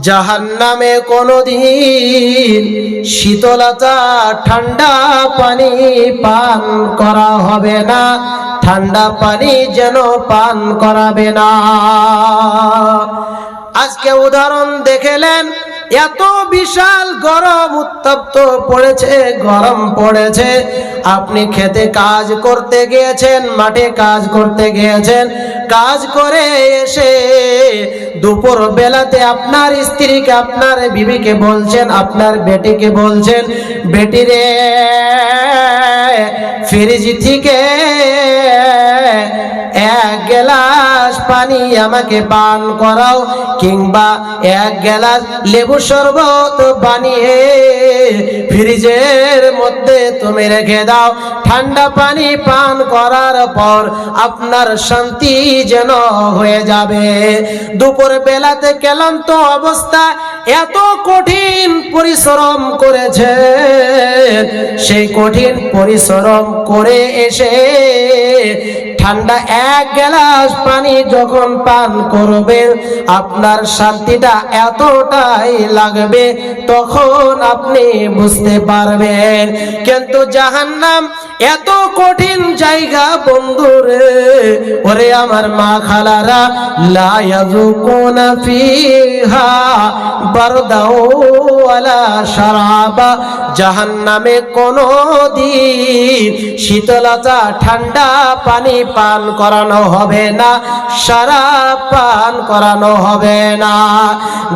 জাহান নামে কোনদিন শীতলতা, ঠান্ডা পানি পান করা হবে না। ঠান্ডা পানি যেন পান করাবে না। আজকে উদাহরণ দেখেলেন এত বিশাল গরম উত্তপ্ত পড়েছে, গরম পড়েছে। আপনি খেতে কাজ করতে গিয়েছেন, মাঠে কাজ করতে গিয়েছেন। কাজ করে এসে দুপুর বেলাতে আপনার স্ত্রীকে, আপনার বিবিকে বলছেন, আপনার বেটিকে বলছেন, বেটি রে, ফ্রিজ থেকে পানি আমাকে পান করাও, কিংবা এক গ্লাস লেবু শরবত বানিয়ে ফ্রিজের মধ্যে তুমি রেখে দাও। ঠান্ডা পানি পান করার পর আপনার শান্তি যেন হয়ে যাবে। দুপুর বেলাতে ক্লান্ত অবস্থা এত কঠিন পরিশ্রম করেছে। সেই কঠিন পরিশ্রম করে এসে ঠান্ডা এক গ্লাস পানি যখন পান করবেন আপনার শান্তিটা এতটাই লাগবে, তখন আপনি বুঝতে পারবেন। কিন্তু জাহান্নাম এত কঠিন জায়গা বন্ধুরে ওরে আমার মা খালারা, লা ইয়াযুকুনা ফিহা বারদাও ওয়ালা শারাবা। জাহান্নামে কোনো দিন শীতলতা ঠান্ডা পানি পান করানো হবে না, সারা পান করানো হবে না।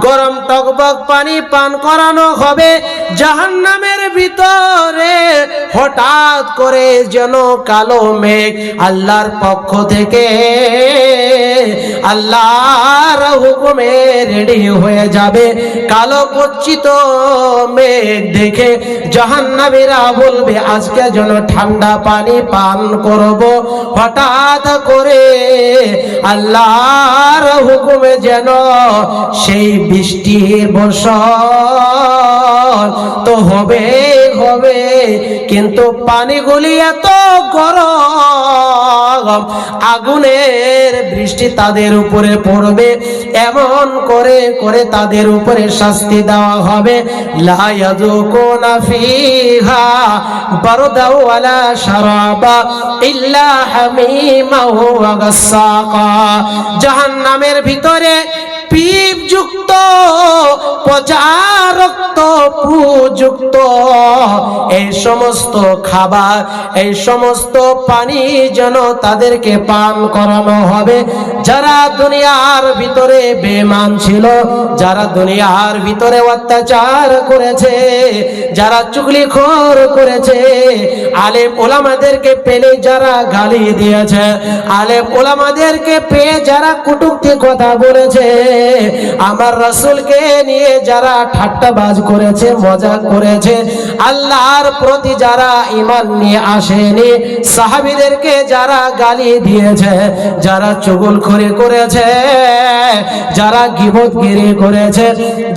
গরম টকবক পানি পান করানো হবে, জাহান্নামের ভিতরে হঠাৎ করে যেন কালো মেঘ আল্লাহর পক্ষ থেকে আল্লাহর হুকুমে রেডি হয়ে যাবে। কালো কচ্ছিত মেঘ দেখে জাহান্নামীরা বলবে, আজকে যেন ঠান্ডা পানি পান করব। হঠাৎ করে আল্লাহর হুকুমে যেন সেই বৃষ্টির বর্ষণ তো হবে হবে, কিন্তু পানিগুলি এত গরম, আগুনের বৃষ্টি তাদের উপরে পড়বে, এমন করে করে তাদের উপরে শাস্তি দেওয়া হবে। গাসসাকা জাহান্নামের ভিতরে পিপ যুক্ত পচা রক্ত যুক্ত এই সমস্ত খাবার, এই সমস্ত পানি যেন তাদেরকে পান করানো হবে। যারা দুনিয়ার ভিতরে বেমান ছিল, যারা দুনিয়ার ভিতরে অত্যাচার করেছে, যারা চুগলি খোর করেছে, আলেম ওলামাদেরকে পেলে যারা গালি দিয়েছে, আলেম ওলামাদেরকে পেয়ে যারা কুটুক্তি কথা বলেছে, আমার রসুলকে নিয়ে যারা ঠাট্টাবাজ করেছে মজা করেছে আল্লাহর প্রতি যারা ইমান নিয়ে আসেনি, সাহাবিদেরকে যারা গালি দিয়েছে, যারা চুগলখড়ি করেছে, যারা গিবতগিরি করেছে,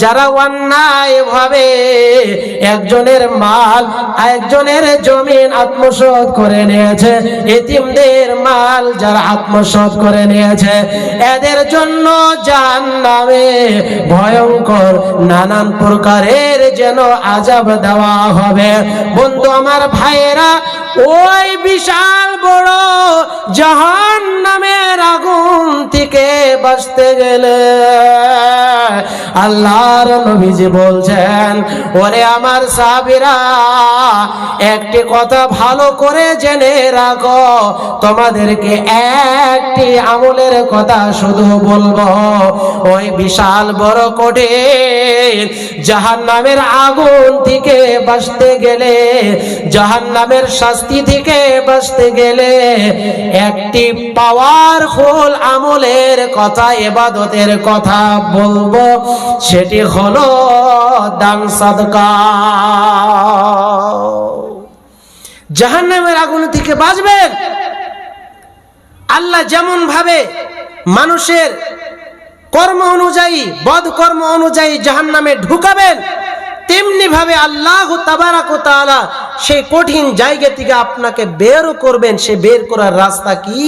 যারা অন্যায় ভাবে একজনের মাল, একজনের জমিন আত্মসাৎ করে নিয়েছে, এতিমদের মাল যারা আত্মসাৎ করে নিয়েছে, এদের জন্য জান নামে ভয়ঙ্কর নানান প্রকারের যেন আজাব দেওয়া হবে। বন্ধু আমার ভাইয়েরা ওই বিশাল বড় জাহান নামের আগুন থেকে বাঁচতে গেলে আল্লাহর নবীজি বলছেন, ওরে আমার সাবিরা একটি কথা ভালো করে জেনে রাখো। তোমাদেরকে একটি আমলের কথা শুধু বলব। ওই বিশাল বড় কঠিন জাহান নামের আগুন থেকে বাঁচতে গেলে জাহান নামের শাস্তি থেকে বাঁচতে গেলে একটি পাওয়ারফুল আমলের কথা এবাদতের কথা বলব, সেটি হলো দান সাদকা। জাহান নামের আগুন থেকে বাঁচবেন। আল্লাহ যেমন ভাবে মানুষের কর্ম অনুযায়ী বদ কর্ম অনুযায়ী জাহান নামে ঢুকাবেন তেমনি ভাবে আল্লাহ তাবারাক ও তাআলা সেই কঠিন জায়গা থেকে আপনাকে বের করবেন, সে বের করার রাস্তা কি?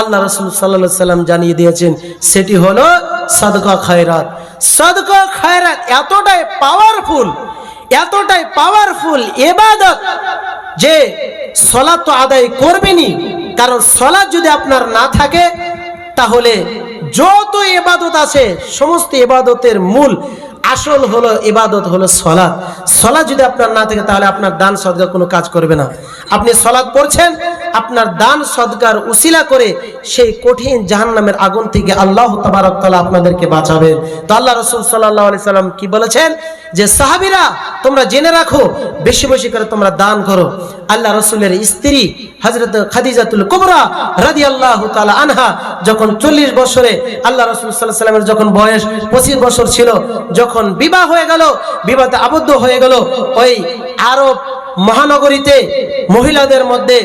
আল্লাহ রসুল সাল্লাহ সাল্লাম জানিয়ে দিয়েছেন, সেটি হলো সদকা খায়রাত। সদকা খায়রাত এতটাই পাওয়ারফুল এতটাই পাওয়ারফুল এবাদত যে সলাৎ তো আদায় করবেনই। কারণ সলাৎ যদি আপনার না থাকে, তাহলে যত এবাদত আছে, সমস্ত এবাদতের মূল আসল হলো ইবাদত হলো সলাদ সলাদ যদি আপনার না থাকে, তাহলে আপনার দান সদকা কোনো কাজ করবে না। আপনি সলাদ পড়ছেন আপনার দান সদকার উসিলা করে সেই কঠিন জাহান্নামের আগুন থেকে আল্লাহ তাবারক তাআলা আপনাদেরকে বাঁচাবেন। তো আল্লাহ রসুল সাল্লাহ আলি সাল্লাম কি বলেছেন? যে সাহাবিরা, তোমরা জেনে রাখো, বেশি বেশি করে তোমরা দান করো। আল্লাহ রসুলের স্ত্রী হজরত খাদিজাতুল কুবরা রাদি আল্লাহ তালা আনহা যখন চল্লিশ বছরে, আল্লাহ রসুল সাল্লাহ সাল্লামের যখন বয়স পঁচিশ বছর ছিল, যখন বিবাহ হয়ে গেল, বিবাহতে আবদ্ধ হয়ে গেল, ওই আরব মহানগরীতে মহিলাদের মধ্যে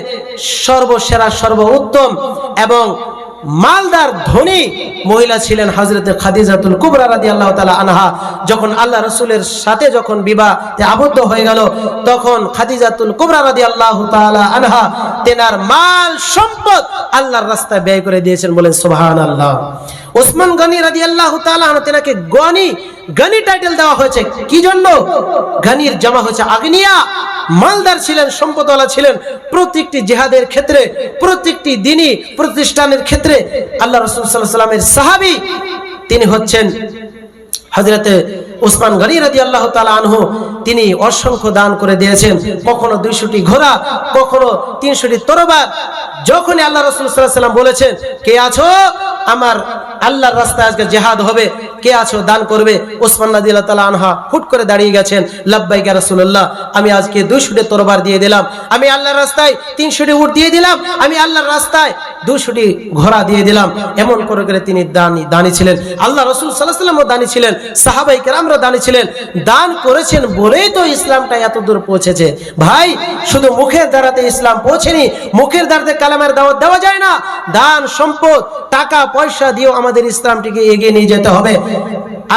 সর্বসেরা সর্ব উত্তম এবং মালদার ধনী মহিলা ছিলেন হাজরতে খাদিজাতুল কুবরা রাদি আল্লাহ তালা আনহা। যখন আল্লাহ রসুলের সাথে যখন বিবাহে আবদ্ধ হয়ে গেল, তখন খাদিজাতুল কুবরা রাদি আল্লাহ তালা আনহা তেনার মাল সম্পদ আল্লাহর রাস্তায় ব্যয় করে দিয়েছেন বলেন সোহান আল্লাহ ওসমান গনি রাদি আল্লাহ তেনাকে গনি গনি টাইটেল দেওয়া হয়েছে। কি জন্য? গনির জমা হয়েছে আগ্নিয়া। মালদার ছিলেন, সম্পদওয়ালা ছিলেন। প্রত্যেকটি জেহাদের ক্ষেত্রে, প্রত্যেকটি দিনই, প্রতিষ্ঠানের ক্ষেত্রে আল্লাহ রসুল সাল্লাহ সাল্লামের সাহাবি তিনি হচ্ছেন হজরতে ওসমান গনি রাজি আল্লাহ আনহু। তিনি অসংখ্য দান করে দিয়েছেন। কখনো দুইশোটি ঘোড়া, কখনো তিনশোটি তরবার যখনই আল্লাহ রসুল সাল্লাম বলেছেন, কে আছো? আমার আল্লাহর রাস্তায় আজকে জেহাদ হবে। কে আছো? দান করবে। ওসমান রাজি আল্লাহ তালা আনহা হুট করে দাঁড়িয়ে গেছেন। লাব্বাইকা রাসুল্লাহ আমি আজকে দুই দুইশোটি তরবার দিয়ে দিলাম। আমি আল্লাহর রাস্তায় তিন তিনশোটি উঠ দিয়ে দিলাম। আমি আল্লাহর রাস্তায় দুশোটি ঘোড়া দিয়ে দিলাম। এমন করে করে তিনি দানি দানি ছিলেন। আল্লাহ রসুল সাল্লাহ সাল্লামও দানি ছিলেন। সাহাবাই কেরামরা দানি ছিলেন। দান করেছেন বলেই তো ইসলামটা এত দূর পৌঁছেছে। ভাই, শুধু মুখের দ্বারাতে ইসলাম পৌঁছেনি, মুখের দ্বারাতে কালামের দাওয়াত দেওয়া যায় না। দান, সম্পদ, টাকা, পয়সা দিয়েও আমাদের ইসলামটিকে এগিয়ে নিয়ে যেতে হবে।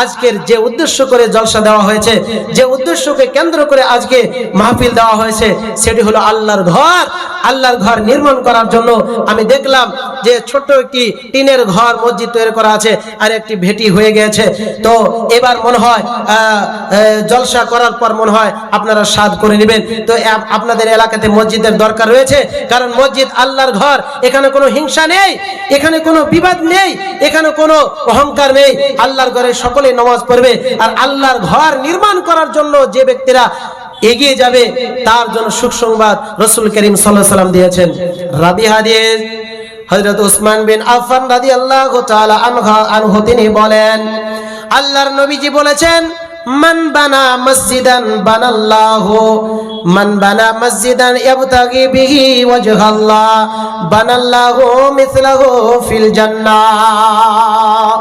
আজকের যে উদ্দেশ্য করে জলসা দেওয়া হয়েছে, যে উদ্দেশ্যকে কেন্দ্র করে আজকে মাহফিল দেওয়া হয়েছে, সেটি হলো আল্লাহর ঘর। আল্লাহর ঘর নির্মাণ করার জন্য আমি দেখলাম যে ছোট্ট একটি টিনের ঘর মসজিদ তৈরি করা আছে আর একটি ভেটি হয়ে গেছে। তো এবার মনে হয় জলসা করার পর মনে হয় আপনারা সাদ করে নেবেন। তো আপনাদের এলাকাতে মসজিদের দরকার রয়েছে, কারণ মসজিদ আল্লাহর ঘর। এখানে কোনো হিংসা নেই, এখানে কোনো বিবাদ নেই, এখানে কোনো অহংকার নেই। আল্লাহর ঘরে সকলে নামাজ পড়বে আর আল্লাহর ঘর নির্মাণ করার জন্য যে ব্যক্তিরা এগিয়ে যাবে, তার জন্য সুখ সংবাদ রসুল করিম সাল্লাম দিয়েছেন। রাবি হাদিস, হযরত উসমান বিন আফফান রাদিয়াল্লাহু তাআলা আনহু তিনি বলেন, আল্লাহর নবীজি বলেছেন বানাল্লাহু বানা ফিল জান্নাহ।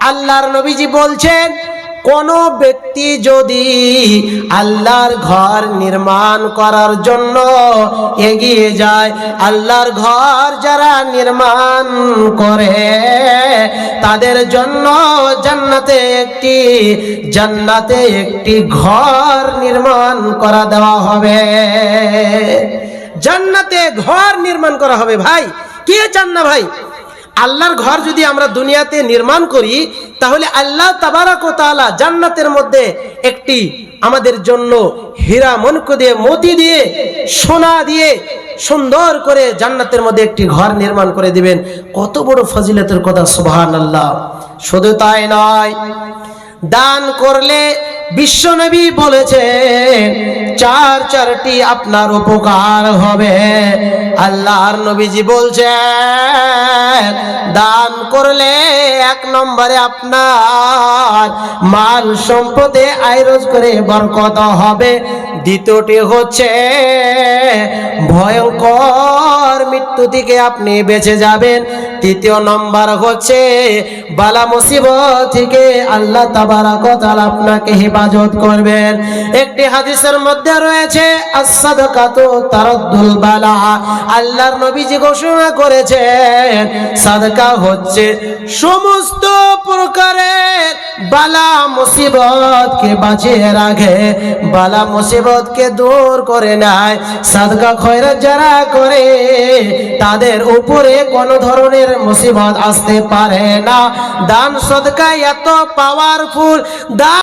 আল্লাহর নবীজি বলছেন, কোন ব্যক্তি যদি আল্লাহর ঘর নির্মাণ করার জন্য এগিয়ে যায়, আল্লাহর ঘর যারা নির্মাণ করে, তাদের জন্য জান্নাতে একটি জান্নাতে একটি ঘর নির্মাণ করা দেওয়া হবে। জান্নাতে ঘর নির্মাণ করা হবে ভাই। কে চান না ভাই? আল্লাহর ঘর যদি আমরা দুনিয়াতে নির্মাণ করি, তাহলে আল্লাহ তাবারাক ও তাআলা জান্নাতের মধ্যে একটি আমাদের জন্য হীরা মনক দিয়ে, মতি দিয়ে, সোনা দিয়ে সুন্দর করে জান্নাতের মধ্যে একটি ঘর নির্মাণ করে দিবেন। কত বড় ফজিলতের কথা সুবহান আল্লাহ শুধু তাই নয়, দান করলে বিশ্বনবী বলেছেন চার চারটি আপনার উপকার হবে। আল্লাহর নবীজি বলছেন, দান করলে এক নম্বরে আপনার মাল সম্পদে আয়রোজ করে বরকত হবে। দ্বিতীয়টি হচ্ছে, ভয়ঙ্কর মৃত্যু থেকে আপনি বেঁচে যাবেন। তৃতীয় নম্বর হচ্ছে, বালা মুসিবত থেকে আল্লাহ তাবারাক ওয়া আপনাকে হেফাজত করবেন। একটি হাদিসের মধ্যে রয়েছে আল্লাহর নবীজি ঘোষণা করেছেন, সাদকা হচ্ছে সমস্ত প্রকারের বালা মুসিবতকে বাঁচিয়ে রাখে, বালা মুসিবতকে দূর করে নাই সাদকা খয়রা যারা করে, তাদের উপরে কোনো ধরনের মুসিবত আসতে পারে না। দান সদকা এত পাওয়ারফুল দান